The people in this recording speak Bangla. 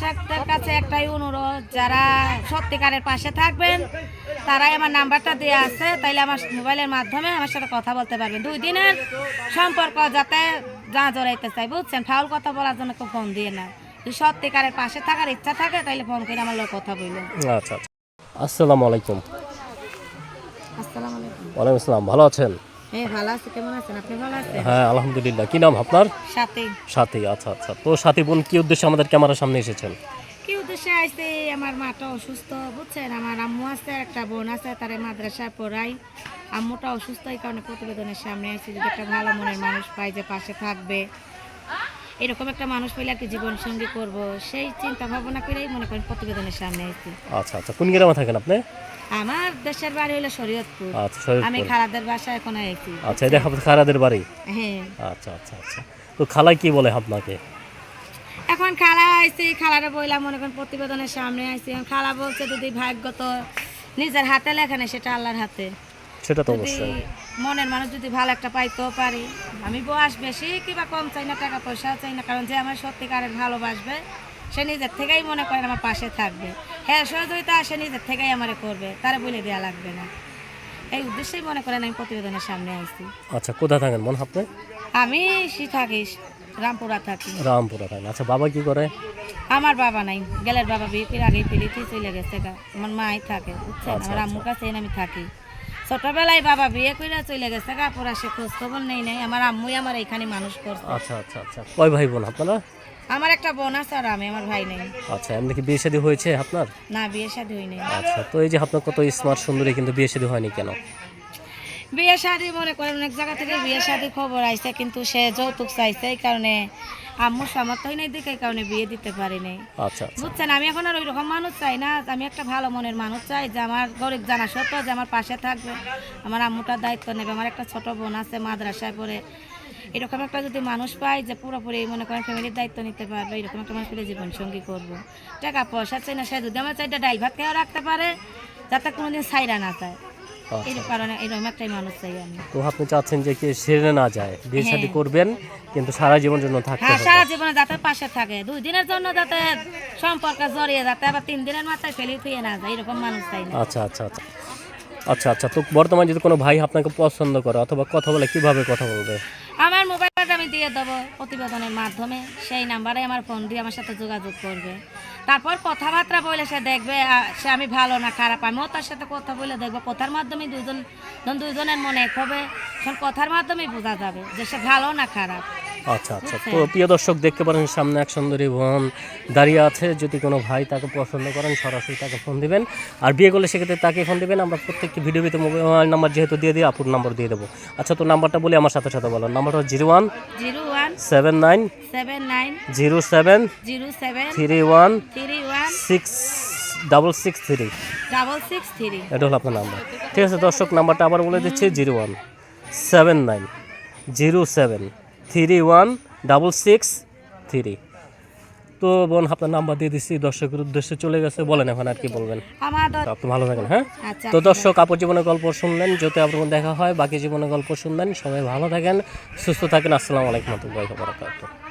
দর্শকদের কাছে একটাই অনুরোধ যারা সত্যিকারের পাশে থাকবেন তারাই আমার নাম্বারটা দেওয়া আছে তাইলে আমার মোবাইলের মাধ্যমে আমার সাথে কথা বলতে পারবেন। দুই দিনের সম্পর্ক যাতে যা জড়াইতে চাই বুঝছেন? ফাউল কথা বলার জন্য কেউ ফোন দিয়ে না। যদি সত্যিকারের পাশে থাকার ইচ্ছা থাকে তাইলে ফোন করে আমার লোক কথা বলবেন আচ্ছা আচ্ছা। আসসালামু আলাইকুম। আসসালামু আলাইকুম। ওয়ালাইকুম আসসালাম। ভালো আছেন? হ্যাঁ ভালো আছে। কেমন আছেন? আপনি ভালো আছেন? হ্যাঁ আলহামদুলিল্লাহ। কি নাম আপনার? সাথে। সাথী আচ্ছা আচ্ছা। তো সাথী বোন কি উদ্দেশ্যে আমাদের ক্যামেরার সামনে এসেছেন? কি উদ্দেশ্যে আসছে আমার মাটা অসুস্থ বুঝছেন? আমার আম্মু আছে একটা বোন আছে তারে মাদ্রাসায় পড়াই। আম্মুটা অসুস্থ এই কারণে প্রতিবেদনের সামনে আসছে যদি একটা ভালো মনের মানুষ পাই যে পাশে থাকবে। এরকম একটা মানুষ পেলে আর কি জীবন সঙ্গী করব। সেই চিন্তা ভাবনা করেই মনে করেন প্রতিবেদনের সামনে আসছি আচ্ছা আচ্ছা। কোন গ্রামে থাকেন আপনি? আমার দেশের বাড়ি হলো শরীয়তপুর। আচ্ছা আমি খালাদের বাসায় এখন আইছি। আচ্ছা এটা খারাদের বাড়ি? হ্যাঁ। আচ্ছা আচ্ছা আচ্ছা। তো খালাই কি বলে আপনাকে? এখন খালা আইছি খালারে বইলাম মনে করেন প্রতিবেদনের সামনে আইছি। এখন খালা বলছে যদি ভাগ্য তো নিজের হাতে লেখা নেই সেটা আল্লাহর হাতে। সেটা তো অবশ্যই। মনের মানুষ যদি ভালো একটা পাইতেও পারি। আমি বয়স বেশি কিংবা কম চাই না টাকা পয়সা চাই না কারণ যে আমার সত্যিকারের ভালোবাসবে সে নিজের থেকেই মনে করেন আমার পাশে থাকবে। হ্যাঁ সহযোগিতা সে নিজের থেকেই আমারে করবে। তারা বলে দেওয়া লাগবে না। এই উদ্দেশ্যেই মনে করেন আমি প্রতিবেদনের সামনে আসছি আচ্ছা কোথায় থাকেন মন আপনি? আমি সি থাকি রামপুরা থাকি। রামপুরা থাকেন। আচ্ছা বাবা কি করে? আমার বাবা নাই। গেলের বাবা বিয়ে করে আগেই ফেলিতে চলে গেছে আমার মাই থাকে বুঝছেন? আচ্ছা, আমার আম্মুর কাছে আমি থাকি। ছোটবেলায় বাবা বিয়ে করে চলে গেছে গা পুরা সে খোঁজ খবর নেই নাই। আমার আম্মুই আমার এখানে মানুষ করছে। আচ্ছা আচ্ছা আচ্ছা। কয় ভাই বোন আপনারা? আমার একটা বোন আছে আর আমি আমার ভাই নেই। আচ্ছা এমনি কি বিয়ে শাদী হয়েছে আপনার? না বিয়ে শাদী হই নাই আচ্ছা তো এই যে আপনার কত স্মার্ট সুন্দরী কিন্তু বিয়ে শাদী হয়নি কেন? বিয়ে শাদী মনে করেন অনেক জায়গা থেকে বিয়ে শাদী খবর আইছে কিন্তু সে যৌতুক চাইছে এই কারণে সামর্থ্য হয় নাই দেখে এই কারণে বিয়ে দিতে পারি নাই আচ্ছা আচ্ছা। বুঝছেন আমি এখন আর ওই রকম মানুষ চাই না আমি একটা ভালো মনের মানুষ চাই যে আমার গরিব জানা সত্ত্বেও যে আমার পাশে থাকবে আমার আম্মুটার দায়িত্ব নেবে আমার একটা ছোট বোন আছে মাদ্রাসায় পড়ে এরকম একটা যদি মানুষ পাই যে পুরোপুরি মনে করেন ফ্যামিলির দায়িত্ব নিতে পারবে এরকম একটা মানুষ পেলে জীবন সঙ্গী করব। টাকা পয়সা চাই না সে যদি আমার চাইটা ডাইল ভাত খেয়েও রাখতে পারে যাতে কোনোদিন সাইরা না যায়। আচ্ছা। কারণে এরকম একটাই মানুষ চাই আমি। তো আপনি চাচ্ছেন যে কি সেরে না যায় বিয়ে শাদী হ্যাঁ। করবেন কিন্তু সারা জীবন জন্য থাকতে হ্যাঁ সারা জীবনে যাতে পাশে থাকে দুই দিনের জন্য যাতে সম্পর্ক জড়িয়ে যাতে আবার তিন দিনের মাথায় ফেলে থুয়ে না যায় এরকম মানুষ চাই আচ্ছা আচ্ছা আচ্ছা। আচ্ছা আচ্ছা তো বর্তমানে যদি কোনো ভাই আপনাকে পছন্দ করে অথবা কথা বলে কীভাবে কথা বলবে? আমি দিয়ে দেবো প্রতিবেদনের মাধ্যমে। সেই নাম্বারে আমার ফোন দিয়ে আমার সাথে যোগাযোগ করবে। তারপর কথাবার্তা বলে সে দেখবে সে আমি ভালো না, খারাপ, আমিও তার সাথে কথা বলে দেখব। কথার মাধ্যমে দুজন দুজনের মনে হবে কথার মাধ্যমেই বোঝা যাবে যে সে ভালো না খারাপ। আচ্ছা আচ্ছা। তো প্রিয় দর্শক দেখতে পারেন সামনে এক সুন্দরী বোন দাঁড়িয়ে আছে। যদি কোনো ভাই তাকে পছন্দ করেন সরাসরি তাকে ফোন দিবেন। আর বিয়ে করলে সেক্ষেত্রে তাকে ফোন দিবেন। আমরা প্রত্যেকটি ভিডিওতে মোবাইল নাম্বার যেহেতু দিয়ে দিই আপুর নাম্বার দিয়ে দেবো। আচ্ছা তো নাম্বারটা বলি আমার সাথে সাথে বলো। নাম্বারটা zero one zero one seven nine seven nine zero seven zero seven three one three one six double six three. Double six three. এটা হলো আপনার নাম্বার ঠিক আছে দর্শক নাম্বারটা আবার বলে দিচ্ছি zero one seven nine zero seven. Three one double six three. তো বোন আপনার নাম্বার দিয়ে দিচ্ছি দর্শকের উদ্দেশ্যে চলে গেছে বলেন এখন আর কি বলবেন। আপনি ভালো থাকেন হ্যাঁ? আচ্ছা তো দর্শক আপন জীবনের গল্প শুনলেন যদি আপনার দেখা হয় বাকি জীবনের গল্প শুনলেন সবাই ভালো থাকেন সুস্থ থাকেন আসসালামু আলাইকুম রহমতুল্লাহ বারাকাতুহু।